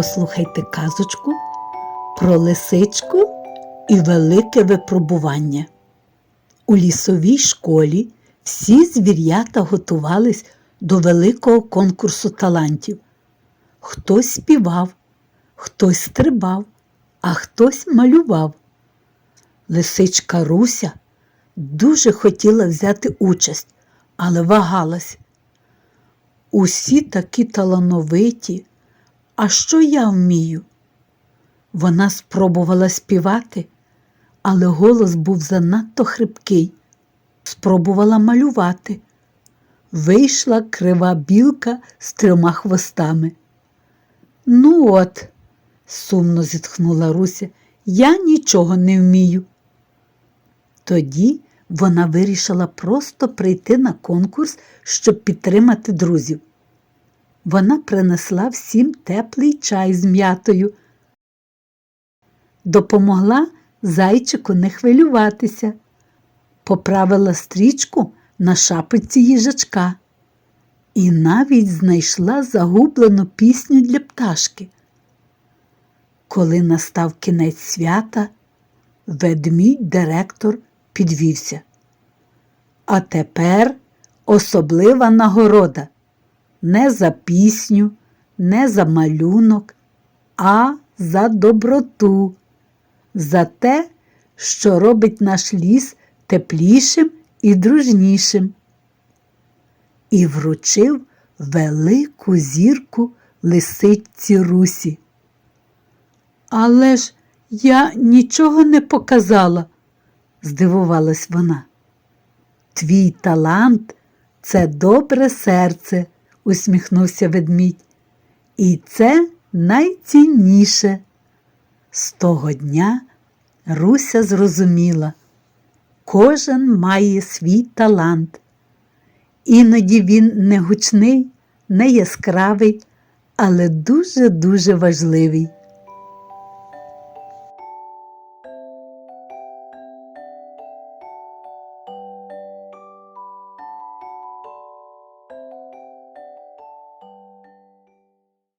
послухайте казочку про лисичку і велике випробування. У лісовій школі всі звір'ята готувались до великого конкурсу талантів. Хтось співав, хтось стрибав, а хтось малював. Лисичка Руся дуже хотіла взяти участь, але вагалась. Усі такі талановиті, а що я вмію? Вона спробувала співати, але голос був занадто хрипкий. Спробувала малювати. Вийшла крива білка з трьома хвостами. Ну от, сумно зітхнула Руся, я нічого не вмію. Тоді вона вирішила просто прийти на конкурс, щоб підтримати друзів. Вона принесла всім теплий чай з м'ятою, допомогла зайчику не хвилюватися, поправила стрічку на шапиці їжачка і навіть знайшла загублену пісню для пташки. Коли настав кінець свята, ведмідь директор підвівся. А тепер особлива нагорода не за пісню, не за малюнок, а за доброту, за те, що робить наш ліс теплішим і дружнішим. І вручив велику зірку лисичці Русі. Але ж я нічого не показала, здивувалась вона. Твій талант це добре серце, усміхнувся ведмідь. І це найцінніше. З того дня Руся зрозуміла, кожен має свій талант. Іноді він не гучний, не яскравий, але дуже-дуже важливий.